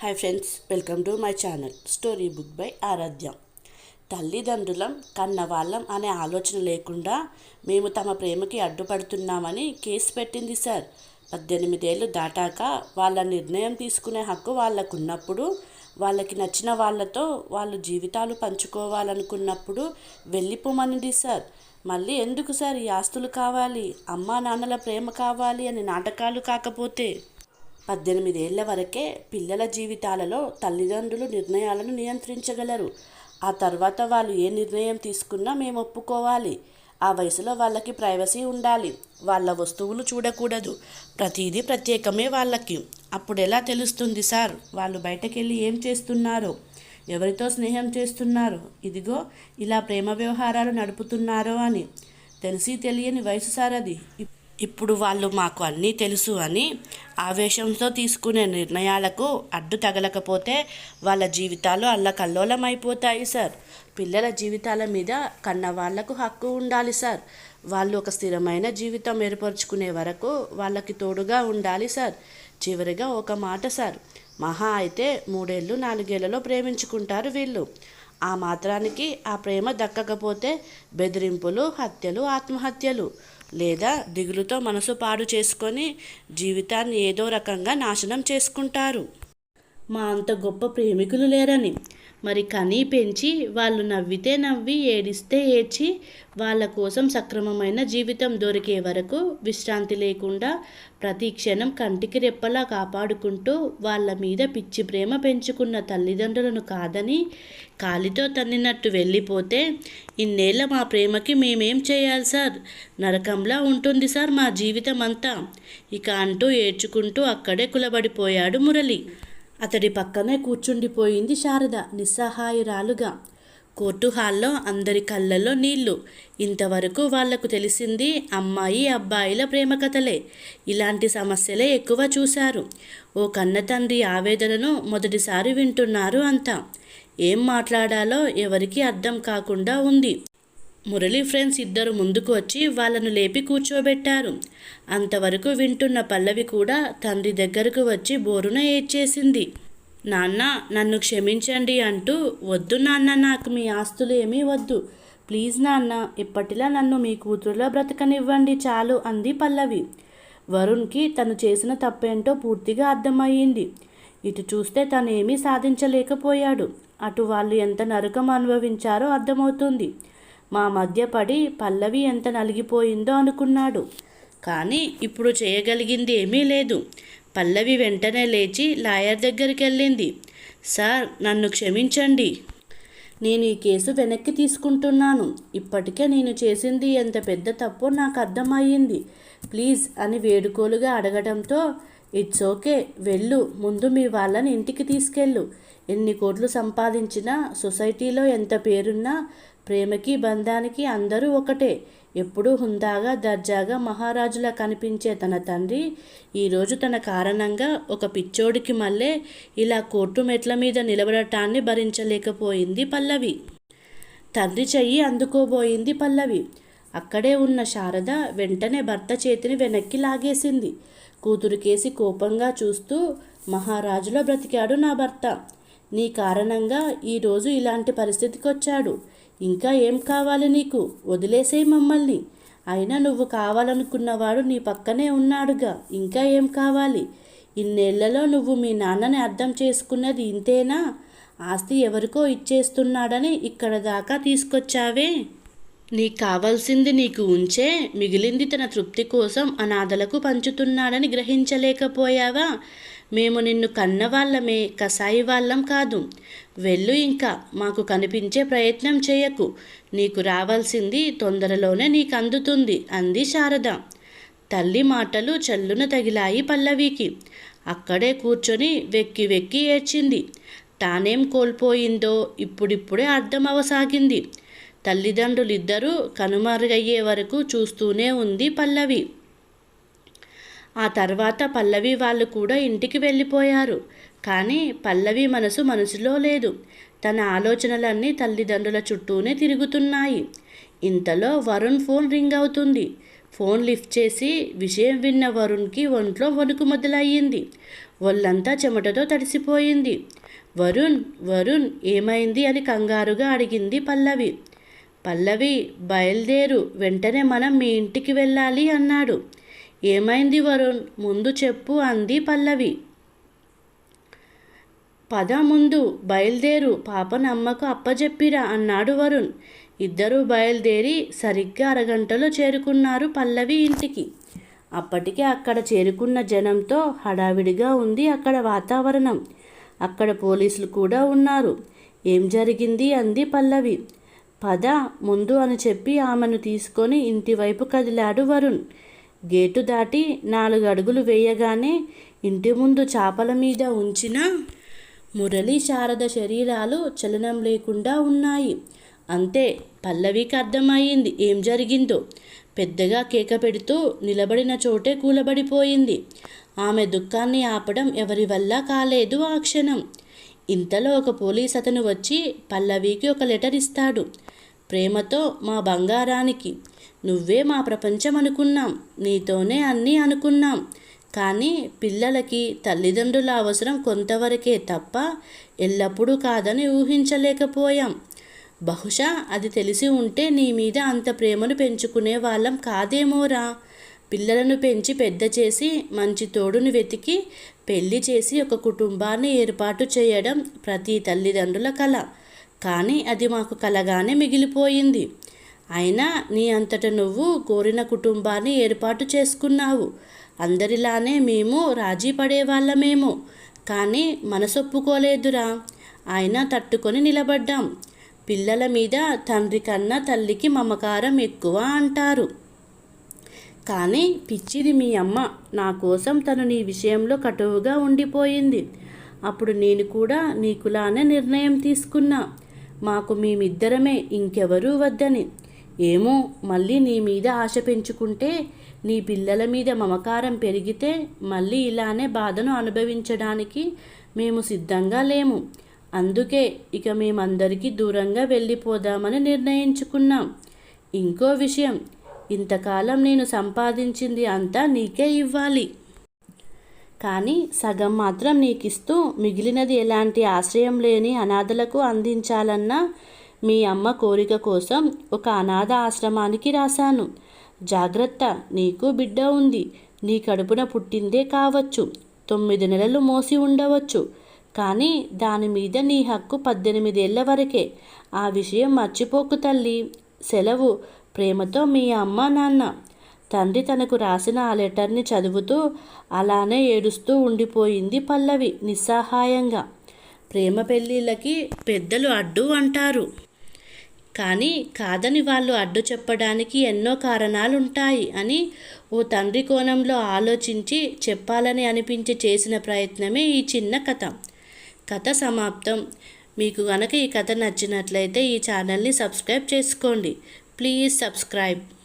Hi friends welcome to my channel story book by Aaradhya తల్లిదండ్రులం కన్న వాళ్ళం అనే ఆలోచన లేకుండా మేము తమ ప్రేమకి అడ్డుపడుతున్నామని కేసు పెట్టింది సార్. పద్దెనిమిదేళ్ళు దాటాక వాళ్ళ నిర్ణయం తీసుకునే హక్కు వాళ్ళకున్నప్పుడు వాళ్ళకి నచ్చిన వాళ్ళతో వాళ్ళు జీవితాలు పంచుకోవాలనుకున్నప్పుడు వెళ్ళిపోమనింది సార్. మళ్ళీ ఎందుకు సార్ ఈ ఆస్తులు కావాలి అమ్మా నాన్నల ప్రేమ కావాలి అని నాటకాలు కాకపోతే? పద్దెనిమిదేళ్ళ వరకే పిల్లల జీవితాలలో తల్లిదండ్రులు నిర్ణయాలను నియంత్రించగలరు. ఆ తర్వాత వాళ్ళు ఏ నిర్ణయం తీసుకున్నా మేము ఒప్పుకోవాలి. ఆ వయసులో వాళ్ళకి ప్రైవసీ ఉండాలి. వాళ్ళ వస్తువులు చూడకూడదు. ప్రతిదీ ప్రత్యేకమే వాళ్ళకి. అప్పుడు ఎలా తెలుస్తుంది సార్? వాళ్ళు బయటకెళ్ళి ఏం చేస్తున్నారో? ఎవరితో స్నేహం చేస్తున్నారో? ఇదిగో ఇలా ప్రేమ వ్యవహారాలు నడుపుతున్నారో అని. తెలిసి తెలియని వయసు సార్ అది. ఇప్- ఇప్పుడు వాళ్ళు మాకు అన్నీ తెలుసు అని ఆవేశంతో తీసుకునే నిర్ణయాలకు అడ్డు తగలకపోతే వాళ్ళ జీవితాలు అల్లకల్లోలం అయిపోతాయి సార్. పిల్లల జీవితాల మీద కన్న వాళ్ళకు హక్కు ఉండాలి సార్. వాళ్ళు ఒక స్థిరమైన జీవితం ఏర్పరచుకునే వరకు వాళ్ళకి తోడుగా ఉండాలి సార్. చివరిగా ఒక మాట సార్. మహా అయితే మూడేళ్ళు నాలుగేళ్ళలో ప్రేమించుకుంటారు వీళ్ళు. ఆ మాత్రానికి ఆ ప్రేమ దక్కకపోతే బెదిరింపులు హత్యలు ఆత్మహత్యలు. లేదా దిగులుతో మనసు పాడు చేసుకొని జీవితాన్ని ఏదో రకంగా నాశనం చేసుకుంటారు. మా అంత గొప్ప ప్రేమికులు లేరని మరి కనీ పెంచి వాళ్ళు నవ్వితే నవ్వి ఏడిస్తే ఏడ్చి వాళ్ళ కోసం సక్రమమైన జీవితం దొరికే వరకు విశ్రాంతి లేకుండా ప్రతి క్షణం కంటికి రెప్పలా కాపాడుకుంటూ వాళ్ళ మీద పిచ్చి ప్రేమ పెంచుకున్న తల్లిదండ్రులను కాదని కాలితో తన్నినట్టు వెళ్ళిపోతే ఇన్నేళ్ళ మా ప్రేమకి మేమేం చేయాలి సార్? నరకంలా ఉంటుంది సార్ మా జీవితం అంతా ఇక అంటూ ఏడ్చుకుంటూ అక్కడే కులబడిపోయాడు మురళి. అతడి పక్కనే కూర్చుండిపోయింది శారద నిస్సహాయురాలుగా. కోర్టు హాల్లో అందరి కళ్ళల్లో నీళ్ళు. ఇంతవరకు వాళ్ళకు తెలిసింది అమ్మాయి అబ్బాయిల ప్రేమ కథలే. ఇలాంటి సమస్యలే ఎక్కువ చూశారు. ఓ కన్న తండ్రి ఆవేదనను మొదటిసారి వింటున్నారు అంతా. ఏం మాట్లాడాలో ఎవరికీ అర్థం కాకుండా ఉంది. మురళీ ఫ్రెండ్స్ ఇద్దరు ముందుకు వచ్చి వాళ్ళను లేపి కూర్చోబెట్టారు. అంతవరకు వింటున్న పల్లవి కూడా తండ్రి దగ్గరకు వచ్చి బోరున ఏడ్చేసింది. నాన్న నన్ను క్షమించండి అంటూ వద్దు నాన్న నాకు మీ ఆస్తులు ఏమీ వద్దు. ప్లీజ్ నాన్న ఇప్పటిలా నన్ను మీ కూతురులో బ్రతకనివ్వండి చాలు అంది పల్లవి. వరుణ్కి తను చేసిన తప్పేంటో పూర్తిగా అర్థమయ్యింది. ఇటు చూస్తే తను ఏమీ సాధించలేకపోయాడు. అటు వాళ్ళు ఎంత నరకం అనుభవించారో అర్థమవుతుంది. మా మధ్య పడి పల్లవి ఎంత నలిగిపోయిందో అనుకున్నాడు. కానీ ఇప్పుడు చేయగలిగింది ఏమీ లేదు. పల్లవి వెంటనే లేచి లాయర్ దగ్గరికి వెళ్ళింది. సార్ నన్ను క్షమించండి. నేను ఈ కేసు వెనక్కి తీసుకుంటున్నాను. ఇప్పటికే నేను చేసింది ఎంత పెద్ద తప్పో నాకు అర్థమయ్యింది. ప్లీజ్ అని వేడుకోలుగా అడగడంతో ఇట్స్ ఓకే వెళ్ళు ముందు మీ వాళ్ళని ఇంటికి తీసుకెళ్ళు. ఎన్ని కోట్లు సంపాదించినా సొసైటీలో ఎంత పేరున్నా ప్రేమకి బంధానికి అందరూ ఒకటే. ఎప్పుడూ హుందాగా దర్జాగా మహారాజులా కనిపించే తన తండ్రి ఈరోజు తన కారణంగా ఒక పిచ్చోడికి మళ్ళీ ఇలా కోర్టు మెట్ల మీద నిలబడటాన్ని భరించలేకపోయింది పల్లవి. తండ్రి చెయ్యి అందుకోబోయింది పల్లవి. అక్కడే ఉన్న శారద వెంటనే భర్త చేతిని వెనక్కి లాగేసింది. కూతురుకేసి కోపంగా చూస్తూ మహారాజులో బ్రతికాడు నా భర్త. నీ కారణంగా ఈరోజు ఇలాంటి పరిస్థితికి వచ్చాడు. ఇంకా ఏం కావాలి నీకు? వదిలేసేయి మమ్మల్ని. అయినా నువ్వు కావాలనుకున్నవాడు నీ పక్కనే ఉన్నాడుగా. ఇంకా ఏం కావాలి? ఇన్నేళ్ళలో నువ్వు మీ నాన్నని అర్థం చేసుకున్నది ఇంతేనా? ఆస్తి ఎవరికో ఇచ్చేస్తున్నాడని ఇక్కడ దాకా తీసుకొచ్చావే. నీకు కావాల్సింది నీకు ఉంచే మిగిలింది తన తృప్తి కోసం అనాథలకు పంచుతున్నాడని గ్రహించలేకపోయావా? మేము నిన్ను కన్నవాళ్ళమే కసాయి వాళ్ళం కాదు. వెళ్ళు ఇంకా మాకు కనిపించే ప్రయత్నం చేయకు. నీకు రావాల్సింది తొందరలోనే నీకు అందుతుంది అంది శారద. తల్లి మాటలు చల్లున తగిలాయి పల్లవికి. అక్కడే కూర్చొని వెక్కి వెక్కి ఏడ్చింది. తానేం కోల్పోయిందో ఇప్పుడిప్పుడే అర్థం అవసాగింది తల్లిదండ్రులిద్దరూ కనుమరుగయ్యే వరకు చూస్తూనే ఉంది పల్లవి. ఆ తర్వాత పల్లవి వాళ్ళు కూడా ఇంటికి వెళ్ళిపోయారు. కానీ పల్లవి మనసు మనసులో లేదు. తన ఆలోచనలన్నీ తల్లిదండ్రుల చుట్టూనే తిరుగుతున్నాయి. ఇంతలో వరుణ్ ఫోన్ రింగ్ అవుతుంది. ఫోన్ లిఫ్ట్ చేసి విషయం విన్న వరుణ్కి ఒంట్లో వణుకు మొదలయ్యింది. ఒళ్ళంతా చెమటతో తడిసిపోయింది. వరుణ్ వరుణ్ ఏమైంది అని కంగారుగా అడిగింది పల్లవి. పల్లవి బయలుదేరు వెంటనే మనం మీ ఇంటికి వెళ్ళాలి అన్నాడు. ఏమైంది వరుణ్? ముందు చెప్పు అంది పల్లవి. పద ముందు బయలుదేరు పాపనమ్మకు అప్పజెప్పిరా అన్నాడు వరుణ్. ఇద్దరూ బయలుదేరి సరిగ్గా అరగంటలో చేరుకున్నారు పల్లవి ఇంటికి. అప్పటికే అక్కడ చేరుకున్న జనంతో హడావిడిగా ఉంది అక్కడ వాతావరణం. అక్కడ పోలీసులు కూడా ఉన్నారు. ఏం జరిగింది అంది పల్లవి. పద ముందు అని చెప్పి ఆమెను తీసుకొని ఇంటి వైపు కదిలాడు వరుణ్. గేటు దాటి నాలుగు అడుగులు వేయగానే ఇంటి ముందు చాపల మీద ఉంచిన మురళీ శారద శరీరాలు చలనం లేకుండా ఉన్నాయి. అంతే పల్లవికి అర్థమయ్యింది ఏం జరిగిందో. పెద్దగా కేక పెడుతూ నిలబడిన చోటే కూలబడిపోయింది. ఆమె దుఃఖాన్ని ఆపడం ఎవరి వల్ల కాలేదు ఆ క్షణం. ఇంతలో ఒక పోలీస్ అతను వచ్చి పల్లవికి ఒక లెటర్ ఇస్తాడు. ప్రేమతో మా బంగారానికి. నువ్వే మా ప్రపంచం అనుకున్నాం నీతోనే అన్నీ అనుకున్నాం. కానీ పిల్లలకి తల్లిదండ్రుల అవసరం కొంతవరకే తప్ప ఎల్లప్పుడూ కాదని ఊహించలేకపోయాం. బహుశా అది తెలిసి ఉంటే నీ మీద అంత ప్రేమను పెంచుకునే వాళ్ళం కాదేమోరా? పిల్లలను పెంచి పెద్ద చేసి మంచి తోడుని వెతికి పెళ్ళి చేసి ఒక కుటుంబాన్ని ఏర్పాటు చేయడం ప్రతి తల్లిదండ్రుల కళ కానీ అది మాకు కలగానే మిగిలిపోయింది. అయినా నీ అంతట నువ్వు కోరిన కుటుంబాన్ని ఏర్పాటు చేసుకున్నావు. అందరిలానే మేము రాజీ పడేవాళ్ళమేమో. కానీ మనసొప్పుకోలేదురా. అయినా తట్టుకొని నిలబడ్డాం. పిల్లల మీద తండ్రి కన్నా తల్లికి మమకారం ఎక్కువ అంటారు. కానీ పిచ్చిది మీ అమ్మ నా కోసం తను నీ విషయంలో కటువుగా ఉండిపోయింది. అప్పుడు నేను కూడా నీకులానే నిర్ణయం తీసుకున్నా. మాకు మేమిద్దరమే ఇంకెవరూ వద్దని. ఏమో మళ్ళీ నీ మీద ఆశ పెంచుకుంటే నీ పిల్లల మీద మమకారం పెరిగితే మళ్ళీ ఇలానే బాధను అనుభవించడానికి మేము సిద్ధంగా లేము. అందుకే ఇక మేమందరికీ దూరంగా వెళ్ళిపోదామని నిర్ణయించుకున్నాం. ఇంకో విషయం ఇంతకాలం నేను సంపాదించింది అంతా నీకే ఇవ్వాలి. కానీ సగం మాత్రం నీకిస్తూ మిగిలినది ఎలాంటి ఆశ్రయం లేని అనాథలకు అందించాలన్న మీ అమ్మ కోరిక కోసం ఒక అనాథ ఆశ్రమానికి రాశాను. జాగ్రత్త నీకు బిడ్డ ఉంది. నీ కడుపున పుట్టిందే కావచ్చు. తొమ్మిది నెలలు మోసి ఉండవచ్చు. కానీ దాని మీద నీ హక్కు పద్దెనిమిదేళ్ళ వరకే. ఆ విషయం మర్చిపోకు తల్లి. సెలవు. ప్రేమతో మీ అమ్మ నాన్న. తండ్రి తనకు రాసిన ఆ లెటర్ని చదువుతూ అలానే ఏడుస్తూ ఉండిపోయింది పల్లవి నిస్సహాయంగా. ప్రేమ పెళ్ళిళ్ళకి పెద్దలు అడ్డు అంటారు. కానీ కాదని వాళ్ళు అడ్డు చెప్పడానికి ఎన్నో కారణాలుంటాయి అని ఓ తండ్రి కోణంలో ఆలోచించి చెప్పాలని అనిపించి చేసిన ప్రయత్నమే ఈ చిన్న కథ. కథ సమాప్తం. మీకు కనుక ఈ కథ నచ్చినట్లయితే ఈ ఛానల్ని సబ్స్క్రైబ్ చేసుకోండి. Please subscribe.